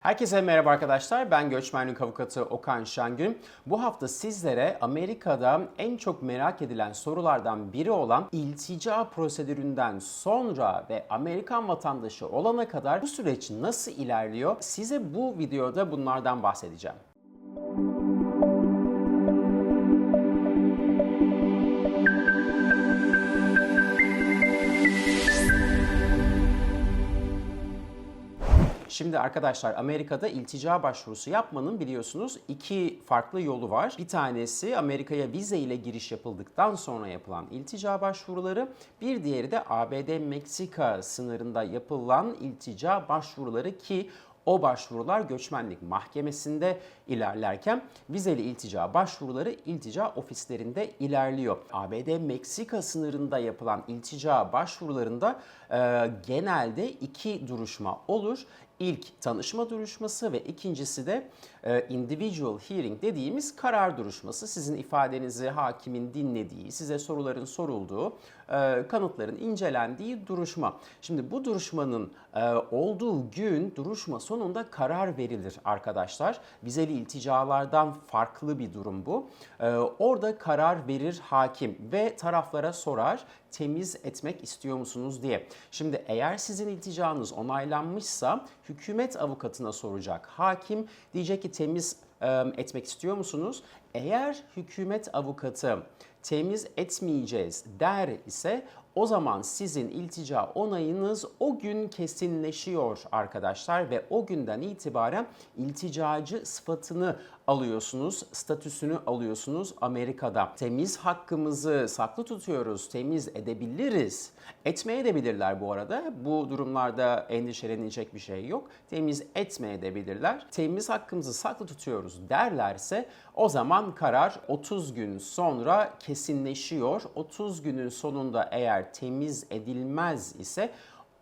Herkese merhaba arkadaşlar. Ben göçmenlik avukatı Okan Şengün. Bu hafta sizlere Amerika'da en çok merak edilen sorulardan biri olan iltica prosedüründen sonra ve Amerikan vatandaşı olana kadar bu süreç nasıl ilerliyor? Size bu videoda bunlardan bahsedeceğim. Şimdi arkadaşlar Amerika'da iltica başvurusu yapmanın biliyorsunuz iki farklı yolu var. Bir tanesi Amerika'ya vize ile giriş yapıldıktan sonra yapılan iltica başvuruları. Bir diğeri de ABD-Meksika sınırında yapılan iltica başvuruları ki o başvurular göçmenlik mahkemesinde ilerlerken vizeli iltica başvuruları iltica ofislerinde ilerliyor. ABD-Meksika sınırında yapılan iltica başvurularında e, genelde iki duruşma olur. İlk tanışma duruşması ve ikincisi de individual hearing dediğimiz karar duruşması. Sizin ifadenizi hakimin dinlediği, size soruların sorulduğu, e, kanıtların incelendiği duruşma. Şimdi bu duruşmanın e, olduğu gün duruşma sonunda karar verilir arkadaşlar. Vizeli ilticalardan farklı bir durum bu. E, orada karar verir hakim ve taraflara sorar temiz etmek istiyor musunuz diye. Şimdi eğer sizin ilticanız onaylanmışsa hükümet avukatına soracak. Hakim diyecek ki temiz etmek istiyor musunuz? Eğer hükümet avukatı temiz etmeyeceğiz der ise o zaman sizin iltica onayınız o gün kesinleşiyor arkadaşlar ve o günden itibaren ilticacı sıfatını alıyorsunuz, statüsünü alıyorsunuz Amerika'da. Temiz hakkımızı saklı tutuyoruz, temiz edebiliriz. Etmeye de bilirler bu arada. Bu durumlarda endişelenecek bir şey yok. Temiz etmeye de bilirler. Temiz hakkımızı saklı tutuyoruz derlerse o zaman karar 30 gün sonra kesinleşiyor. 30 günün sonunda eğer temiz edilmez ise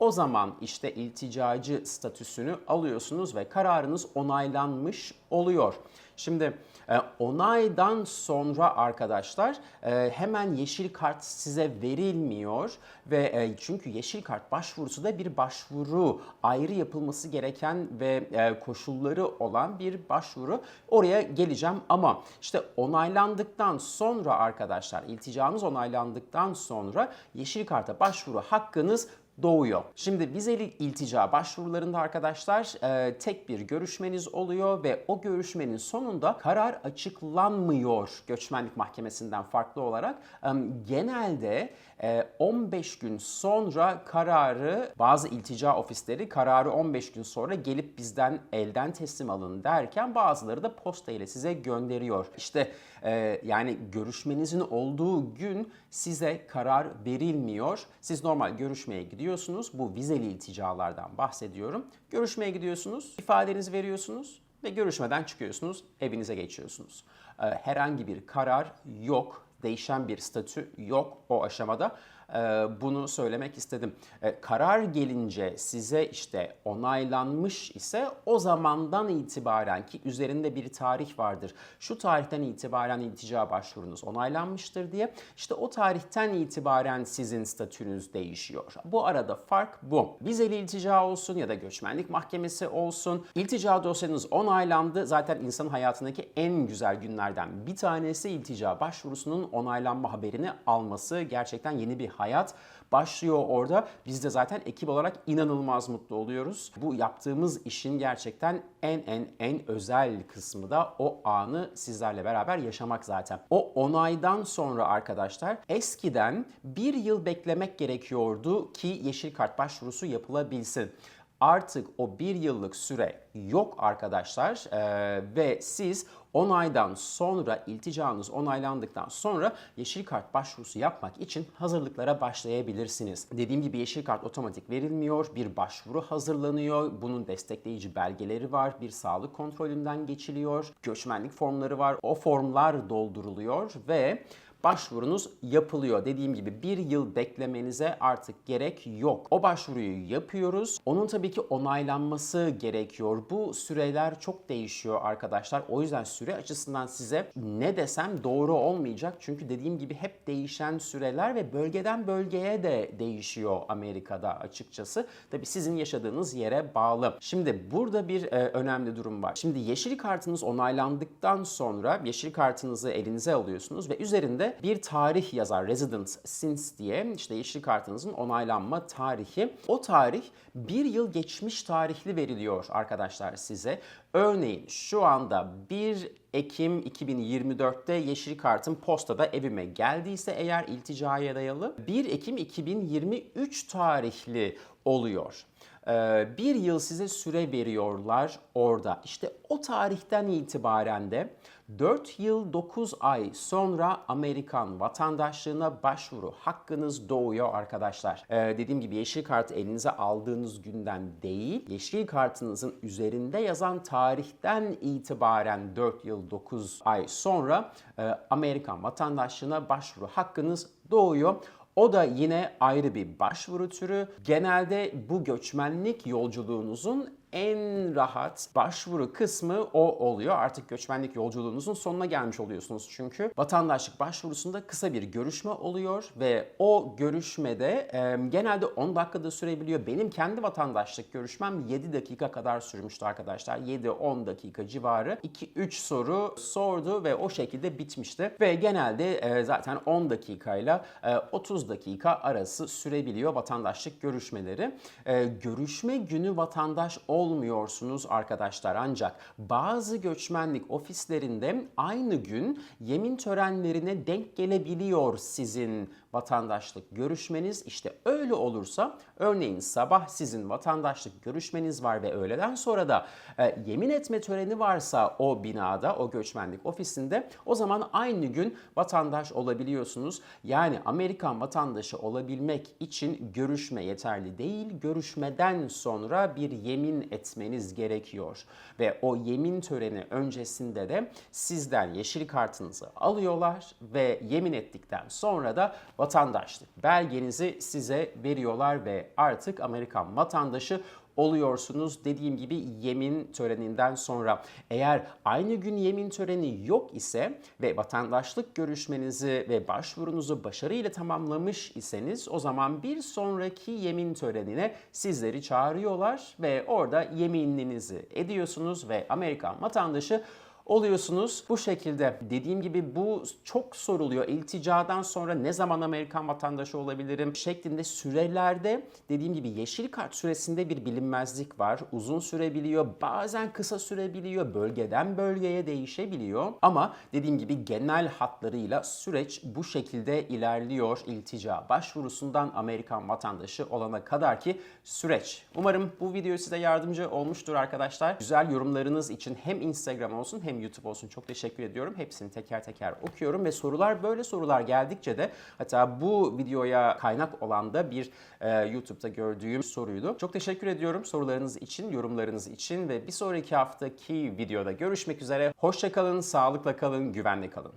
o zaman işte ilticacı statüsünü alıyorsunuz ve kararınız onaylanmış oluyor. Şimdi e, onaydan sonra arkadaşlar e, hemen yeşil kart size verilmiyor ve e, çünkü yeşil kart başvurusu da bir başvuru ayrı yapılması gereken ve koşulları olan bir başvuru. Oraya geleceğim ama işte onaylandıktan sonra arkadaşlar ilticanız onaylandıktan sonra yeşil karta başvuru hakkınız doğuyor. Şimdi vizeli iltica başvurularında arkadaşlar e, tek bir görüşmeniz oluyor ve o görüşmenin sonunda karar açıklanmıyor göçmenlik mahkemesinden farklı olarak. E, genelde e, 15 gün sonra kararı bazı iltica ofisleri kararı 15 gün sonra gelip bizden elden teslim alın derken bazıları da posta ile size gönderiyor. İşte e, yani görüşmenizin olduğu gün size karar verilmiyor. Siz normal görüşmeye gidiyorsunuz. Bu vizeli ilticalardan bahsediyorum. Görüşmeye gidiyorsunuz, ifadenizi veriyorsunuz ve görüşmeden çıkıyorsunuz, evinize geçiyorsunuz. E, herhangi bir karar yok, değişen bir statü yok o aşamada. Ee, bunu söylemek istedim. Ee, karar gelince size işte onaylanmış ise o zamandan itibaren ki üzerinde bir tarih vardır. Şu tarihten itibaren iltica başvurunuz onaylanmıştır diye. İşte o tarihten itibaren sizin statünüz değişiyor. Bu arada fark bu. Vizeli iltica olsun ya da göçmenlik mahkemesi olsun. İltica dosyanız onaylandı. Zaten insanın hayatındaki en güzel günlerden bir tanesi iltica başvurusunun onaylanma haberini alması. Gerçekten yeni bir hayat başlıyor orada. Biz de zaten ekip olarak inanılmaz mutlu oluyoruz. Bu yaptığımız işin gerçekten en en en özel kısmı da o anı sizlerle beraber yaşamak zaten. O onaydan sonra arkadaşlar eskiden bir yıl beklemek gerekiyordu ki yeşil kart başvurusu yapılabilsin. Artık o bir yıllık süre yok arkadaşlar ee, ve siz onaydan sonra ilticanız onaylandıktan sonra yeşil kart başvurusu yapmak için hazırlıklara başlayabilirsiniz. Dediğim gibi yeşil kart otomatik verilmiyor. Bir başvuru hazırlanıyor. Bunun destekleyici belgeleri var. Bir sağlık kontrolünden geçiliyor. Göçmenlik formları var. O formlar dolduruluyor ve başvurunuz yapılıyor. Dediğim gibi bir yıl beklemenize artık gerek yok. O başvuruyu yapıyoruz. Onun tabii ki onaylanması gerekiyor. Bu süreler çok değişiyor arkadaşlar. O yüzden süre açısından size ne desem doğru olmayacak. Çünkü dediğim gibi hep değişen süreler ve bölgeden bölgeye de değişiyor Amerika'da açıkçası. Tabii sizin yaşadığınız yere bağlı. Şimdi burada bir e, önemli durum var. Şimdi yeşil kartınız onaylandıktan sonra yeşil kartınızı elinize alıyorsunuz ve üzerinde bir tarih yazar. Resident since diye işte yeşil kartınızın onaylanma tarihi. O tarih bir yıl geçmiş tarihli veriliyor arkadaşlar size. Örneğin şu anda 1 Ekim 2024'te yeşil kartım postada evime geldiyse eğer ilticaya dayalı 1 Ekim 2023 tarihli oluyor. Ee, bir yıl size süre veriyorlar orada. İşte o tarihten itibaren de 4 yıl 9 ay sonra Amerikan vatandaşlığına başvuru hakkınız doğuyor arkadaşlar. Ee, dediğim gibi yeşil kartı elinize aldığınız günden değil, yeşil kartınızın üzerinde yazan tarihten itibaren 4 yıl 9 ay sonra e, Amerikan vatandaşlığına başvuru hakkınız doğuyor. O da yine ayrı bir başvuru türü. Genelde bu göçmenlik yolculuğunuzun en rahat başvuru kısmı o oluyor. Artık göçmenlik yolculuğunuzun sonuna gelmiş oluyorsunuz çünkü. Vatandaşlık başvurusunda kısa bir görüşme oluyor ve o görüşmede e, genelde 10 dakikada sürebiliyor. Benim kendi vatandaşlık görüşmem 7 dakika kadar sürmüştü arkadaşlar. 7-10 dakika civarı. 2-3 soru sordu ve o şekilde bitmişti. Ve genelde e, zaten 10 dakikayla e, 30 dakika arası sürebiliyor vatandaşlık görüşmeleri. E, görüşme günü vatandaş olmuyorsunuz arkadaşlar. Ancak bazı göçmenlik ofislerinde aynı gün yemin törenlerine denk gelebiliyor sizin vatandaşlık görüşmeniz. İşte öyle olursa örneğin sabah sizin vatandaşlık görüşmeniz var ve öğleden sonra da e, yemin etme töreni varsa o binada, o göçmenlik ofisinde o zaman aynı gün vatandaş olabiliyorsunuz. Yani Amerikan vatandaşı olabilmek için görüşme yeterli değil. Görüşmeden sonra bir yemin etmeniz gerekiyor. Ve o yemin töreni öncesinde de sizden yeşil kartınızı alıyorlar ve yemin ettikten sonra da vatandaşlık belgenizi size veriyorlar ve artık Amerikan vatandaşı oluyorsunuz. Dediğim gibi yemin töreninden sonra eğer aynı gün yemin töreni yok ise ve vatandaşlık görüşmenizi ve başvurunuzu başarıyla tamamlamış iseniz o zaman bir sonraki yemin törenine sizleri çağırıyorlar ve orada yemininizi ediyorsunuz ve Amerikan vatandaşı oluyorsunuz. Bu şekilde dediğim gibi bu çok soruluyor. İlticadan sonra ne zaman Amerikan vatandaşı olabilirim şeklinde sürelerde dediğim gibi yeşil kart süresinde bir bilinmezlik var. Uzun sürebiliyor, bazen kısa sürebiliyor, bölgeden bölgeye değişebiliyor. Ama dediğim gibi genel hatlarıyla süreç bu şekilde ilerliyor. İltica başvurusundan Amerikan vatandaşı olana kadar ki süreç. Umarım bu video size yardımcı olmuştur arkadaşlar. Güzel yorumlarınız için hem Instagram olsun hem YouTube olsun çok teşekkür ediyorum. Hepsini teker teker okuyorum ve sorular böyle sorular geldikçe de hatta bu videoya kaynak olan da bir e, YouTube'da gördüğüm soruydu. Çok teşekkür ediyorum sorularınız için, yorumlarınız için ve bir sonraki haftaki videoda görüşmek üzere. Hoşçakalın, sağlıkla kalın, güvenli kalın.